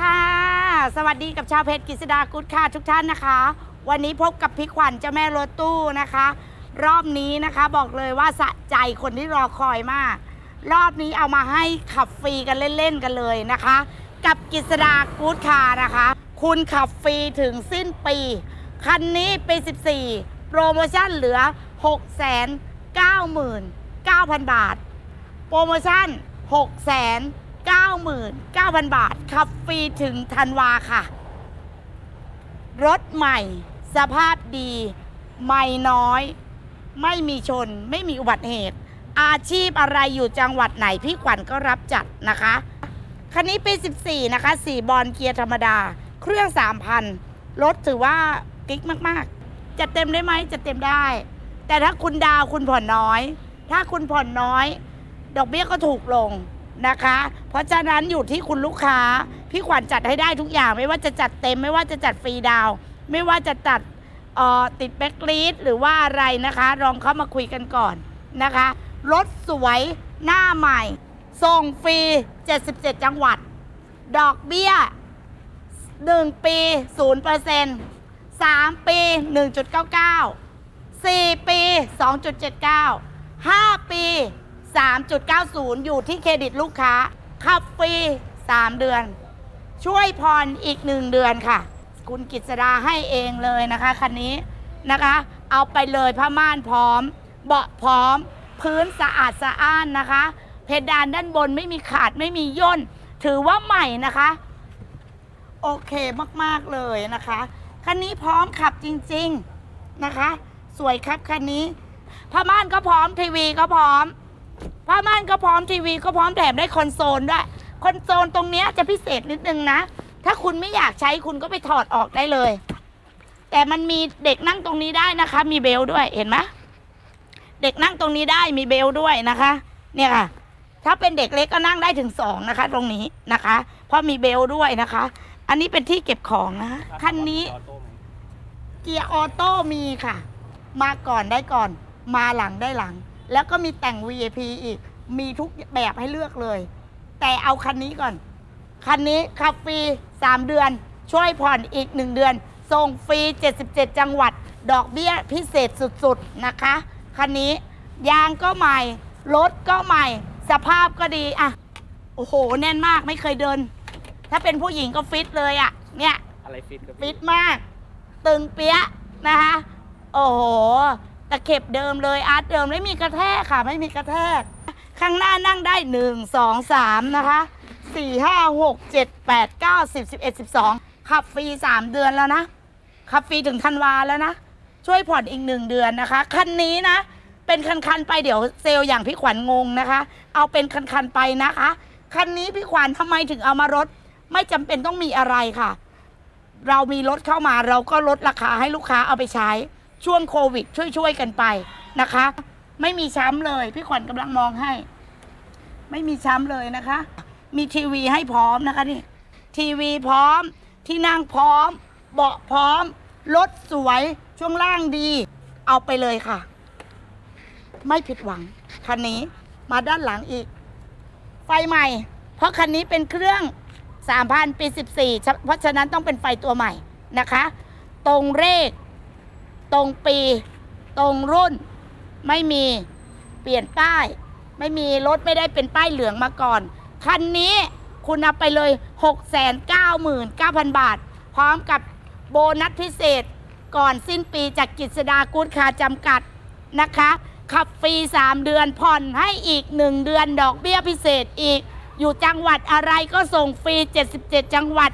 ค่ะ สวัสดีกับชาวเพชรกฤษดากุศค่ะทุกท่านนะคะ วันนี้พบกับพี่ขวัญเจ้าแม่รถตู้นะคะ รอบนี้นะคะบอกเลยว่าสะใจคนที่รอคอยมาก รอบนี้เอามาให้ขับฟรีกันเล่นๆกันเลยนะคะ กับกฤษดากู๊ดคาร์นะคะ คุณขับฟรีถึงสิ้นปี คันนี้ปี 14 โปรโมชั่นเหลือ 6 9 9 0 0 0 บาท โปรโมชั่น 6 9 9 9 0 0 บาท ขับฟรีถึงธันวาค่ะ รถใหม่ สภาพดี ไม่น้อย ไม่มีชน ไม่มีอุบัติเหตุ อาชีพอะไรอยู่จังหวัดไหน พี่ขวัญก็รับจัดนะคะ คันนี้ปี 14 นะคะ 4 บอลเกียร์ธรรมดา เครื่อง 3,000 รถถือว่ากิ๊กมาก ๆจะเต็มได้ไหมจะเต็มได้ แต่ถ้าคุณดาวคุณผ่อนน้อย ถ้าคุณผ่อนน้อย ดอกเบี้ยก็ถูกลง นะคะ เพราะฉะนั้นอยู่ที่คุณลูกค้า พี่ขวัญจัดให้ได้ทุกอย่าง ไม่ว่าจะจัดเต็ม ไม่ว่าจะจัดฟรีดาว ไม่ว่าจะจัดออติดแบ็กลีดหรือว่าอะไรนะคะลองเข้ามาคุยกันก่อนนะคะรถสวยหน้าใหม่ ส่งฟรี 77 จังหวัด ดอกเบี้ย 1 ปี 0% 3 ปี 1.99 4 ปี 2.79 5 ปี 3.90 อยู่ที่เครดิตลูกค้า ขับฟรี 3 เดือน ช่วยผ่อนอีก 1 เดือนค่ะ คุณกิษดาให้เองเลยนะคะคันนี้นะคะ เอาไปเลยผ้าม่านพร้อม เบาะพร้อม พื้นสะอาดสะอ้านนะคะ เพดานด้านบนไม่มีขาดไม่มีย่น ถือว่าใหม่นะคะ โอเคมาก ๆ เลยนะคะ คันนี้พร้อมขับจริง ๆ นะคะ สวยครับคันนี้ผ้าม่านก็พร้อมทีวีก็พร้อม ผ้าม่านก็พร้อมทีวีก็พร้อมแถมได้คอนโซลด้วยคอนโซลตรงเนี้ยจะพิเศษนิดนึงนะ ถ้าคุณไม่อยากใช้คุณก็ไปถอดออกได้เลย แต่มันมีเด็กนั่งตรงนี้ได้นะคะ มีเบลด้วยเห็นไหมเด็กนั่งตรงนี้ได้มีเบลด้วยนะคะ เนี่ยค่ะ ถ้าเป็นเด็กเล็กก็นั่งได้ถึงสองนะคะ ตรงนี้นะคะ เพราะมีเบลด้วยนะคะ อันนี้เป็นที่เก็บของนะคะคันนี้เกียร์ออโต้มีค่ะ มาก่อนได้ก่อน มาหลังได้หลัง แล้วก็มีแต่ง VIP อีก มีทุกแบบให้เลือกเลย แต่เอาคันนี้ก่อน คันนี้ขับฟรี 3 เดือน ช่วยผ่อนอีก 1 เดือน ส่งฟรี 77 จังหวัด ดอกเบี้ยพิเศษสุดๆนะคะ คันนี้ยางก็ใหม่ รถก็ใหม่ สภาพก็ดีอะโอ้โห แน่นมากไม่เคยเดิน ถ้าเป็นผู้หญิงก็ฟิตเลยอะเนี่ย อะไรฟิตครับฟิตมาก ตึงเปี้ยะนะคะ โอ้โหตะเข็บเดิมเลยอาร์ตเดิมไม่มีกระแทกค่ะ ไม่มีกระแทก ข้างหน้านั่งได้1 2 3นะคะ4 5 6 7 8 9 10 11 12ขับฟรี3เดือนแล้วนะ ขับฟรีถึงธันวาแล้วนะ ช่วยผ่อนอีก1เดือนนะคะ คันนี้นะ เป็นคันๆไปเดี๋ยวเซลล์อย่างพี่ขวัญงงนะคะ เอาเป็นคันๆไปนะคะ คันนี้พี่ขวัญทำไมถึงเอามารถ ไม่จำเป็นต้องมีอะไรค่ะ เรามีรถเข้ามาเราก็ลดราคาให้ลูกค้าเอาไปใช้ ช่วงโควิด ช่วยๆกันไปนะคะ ไม่มีช้ำเลยพี่ขวัญกำลังมองให้ ไม่มีช้ำเลยนะคะ มีทีวีให้พร้อมนะคะนี่ทีวีพร้อมที่นั่งพร้อม เบาะพร้อมรถสวยช่วงล่างดี เอาไปเลยค่ะ ไม่ผิดหวังคันนี้มาด้านหลังอีก ไฟใหม่ เพราะคันนี้เป็นเครื่อง 3,000ปี14 เพราะฉะนั้นต้องเป็นไฟตัวใหม่นะคะ ตรงเลข ตรงปี ตรงรุ่น ไม่มีเปลี่ยนป้าย ไม่มีรถไม่ได้เป็นป้ายเหลืองมาก่อน คันนี้คุณเอาไปเลย 699,000 บาท พร้อมกับโบนัสพิเศษก่อนสิ้นปีจากกิจสดากูดคาจำกัดนะคะ ขับฟรี 3 เดือนผ่อนให้อีก 1 เดือนดอกเบี้ยพิเศษอีก อยู่จังหวัดอะไรก็ส่งฟรี 77 จังหวัด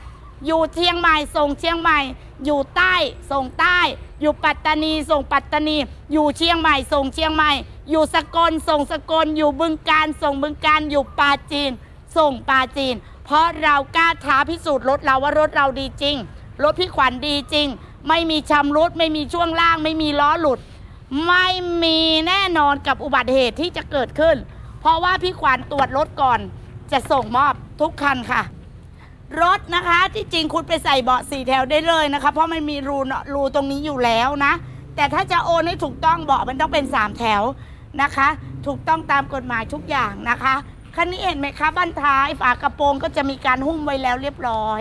อยู่เชียงใหม่ส่งเชียงใหม่ อยู่ใต้ส่งใต้ อยู่ปัตตานีส่งปัตตานี อยู่เชียงใหม่ส่งเชียงใหม่ อยู่สกลส่งสกล อยู่บึงการส่งบึงการอยู่ปาจีน ส่งปาจีน เพราะเรากล้าท้าพิสูจน์รถเราว่ารถเราดีจริง รถพี่ขวัญดีจริง ไม่มีชำรุดไม่มีช่วงล่าง ไม่มีล้อหลุด ไม่มีแน่นอนกับอุบัติเหตุที่จะเกิดขึ้น เพราะว่าพี่ขวัญตรวจรถก่อน จะส่งมอบทุกคันค่ะ รถนะคะที่จริงคุณไปใส่เบาะสี่แถวได้เลยนะคะ เพราะมันมีรูเนาะรูตรงนี้อยู่แล้วนะ แต่ถ้าจะโอนให้ถูกต้องเบาะมันต้องเป็นสามแถวนะคะ ถูกต้องตามกฎหมายทุกอย่างนะคะคันนี้เห็นไหมคะบ้านท้ายฝากระโปรงก็จะมีการหุ้มไว้แล้วเรียบร้อย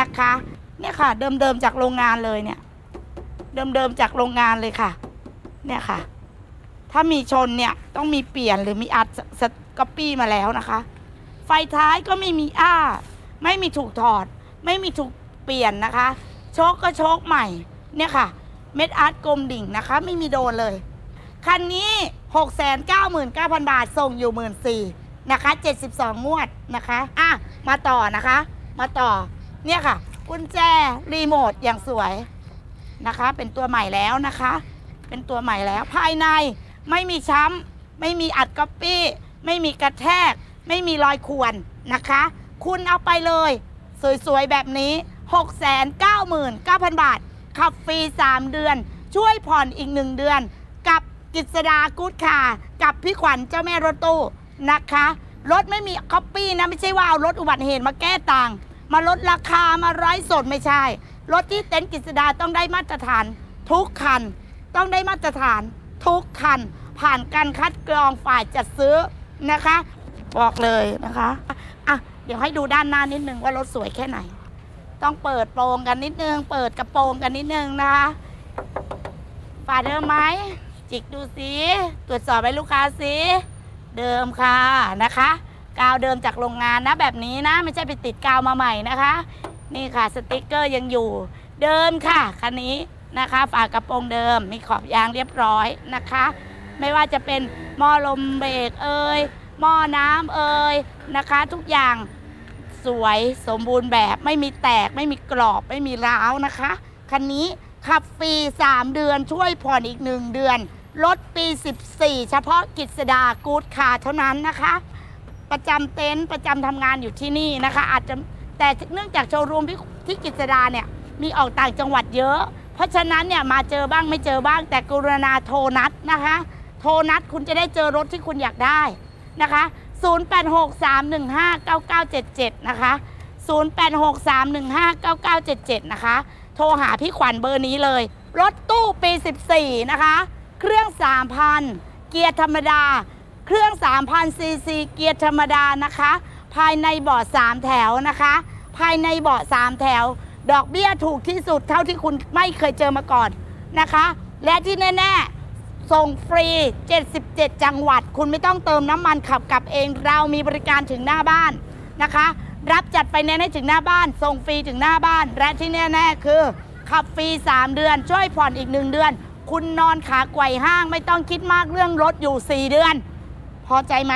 นะคะ เนี่ยค่ะ เดิมๆจากโรงงานเลยเนี่ย เดิมๆจากโรงงานเลยค่ะ เนี่ยค่ะ ถ้ามีชนเนี่ยต้องมีเปลี่ยนหรือมีอัดสสกอปปี้มาแล้วนะคะ ไฟท้ายก็ไม่มีอ้า ไม่มีถูกถอด ไม่มีถูกเปลี่ยนนะคะโชคก็โชคใหม่ เนี่ยค่ะ เม็ดอาร์ตกลมดิ่งนะคะ ไม่มีโดนเลย คันนี้ 699,000 บาท ส่งอยู่ 1 4ื่นนะคะ 72 งวดนะคะ อะ มาต่อนะคะ มาต่อ เนี่ยค่ะ กุญแจ รีโมท อย่างสวยนะคะ เป็นตัวใหม่แล้วนะคะ เป็นตัวใหม่แล้ว ภายในไม่มีช้ำ ไม่มีอัดก๊อปปี้ ไม่มีกระแทก ไม่มีรอยข่วนนะคะ คุณเอาไปเลย สวยๆ แบบนี้ 699,000 บาท ขับฟรี 3 เดือน ช่วยผ่อนอีก 1 เดือน กับกิษดากู๊ดคาร์กับพี่ขวัญเจ้าแม่รถตู้นะคะ รถไม่มีคอปปี้นะ ไม่ใช่ว่าเอารถอุบัติเหตุมาแก้ต่าง มาลดราคามาไร้สดไม่ใช่ รถที่เต็นท์กิษดาต้องได้มาตรฐานทุกคัน ต้องได้มาตรฐานทุกคัน ผ่านการคัดกรองฝ่ายจัดซื้อนะคะ บอกเลยนะคะ อะ เดี๋ยวให้ดูด้านหน้านิดนึงว่ารถสวยแค่ไหน ต้องเปิดโปรงกันนิดนึง เปิดกระโปรงกันนิดนึงนะคะฝาเดิมไหมจิกดูสิตรวจสอบให้ลูกค้าสิเดิมค่ะนะคะกาวเดิมจากโรงงานนะแบบนี้นะ ไม่ใช่ไปติดกาวมาใหม่นะคะ นี่ค่ะสติกเกอร์ยังอยู่ เดิมค่ะคันนี้นะคะฝากระโปรงเดิมมีขอบยางเรียบร้อยนะคะ ไม่ว่าจะเป็นหม้อลมเบรกเอ่ยหม้อน้ำเอ่ยนะคะ ทุกอย่าง สวยสมบูรณ์แบบไม่มีแตกไม่มีกรอบไม่มีร้าวนะคะ คันนี้ขับฟรี 3 เดือนช่วยผ่อนอีก 1 เดือน ลดปี 14 เฉพาะกิจสดากู๊ดคาเท่านั้นนะคะ ประจำเต็นท์ประจำทำงานอยู่ที่นี่นะคะ อาจจะแต่เนื่องจากโชว์รูมที่ที่กิจสดาเนี่ยมีออกต่างจังหวัดเยอะ เพราะฉะนั้นเนี่ยมาเจอบ้างไม่เจอบ้าง แต่กรุณาโทรนัดนะคะ โทรนัดคุณจะได้เจอรถที่คุณอยากได้นะคะ 0863159977 นะคะ 0863159977 นะคะ โทรหาพี่ขวัญเบอร์นี้เลย รถตู้ปี 14 นะคะ เครื่อง 3,000 เกียร์ธรรมดา เครื่อง 3,000ซีซีเกียร์ธรรมดานะคะ ภายในเบาะ3แถวนะคะ ภายในเบาะ3แถว ดอกเบี้ยถูกที่สุดเท่าที่คุณไม่เคยเจอมาก่อนนะคะ และที่แน่ ๆ ส่งฟรี 77 จังหวัด คุณไม่ต้องเติมน้ำมันขับกลับเอง เรามีบริการถึงหน้าบ้านนะคะ รับจัดไปแนนซ์ให้ถึงหน้าบ้าน ส่งฟรีถึงหน้าบ้าน และที่แน่ๆคือ ขับฟรี 3 เดือน ช่วยผ่อนอีก 1 เดือน คุณนอนขาไกวห้างไม่ต้องคิดมากเรื่องรถอยู่ 4 เดือน พอใจไหม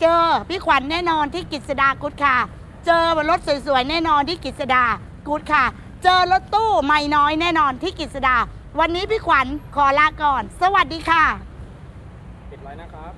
เจอพี่ขวัญแน่นอนที่กิจสดากุดค่ะ เจอรถสวยๆแน่นอนที่กิจสดากุดค่ะ เจอรถตู้ไม่น้อยแน่นอนที่กิจสดา วันนี้พี่ขวัญขอลาก่อน สวัสดีค่ะ ปิดไว้นะครับ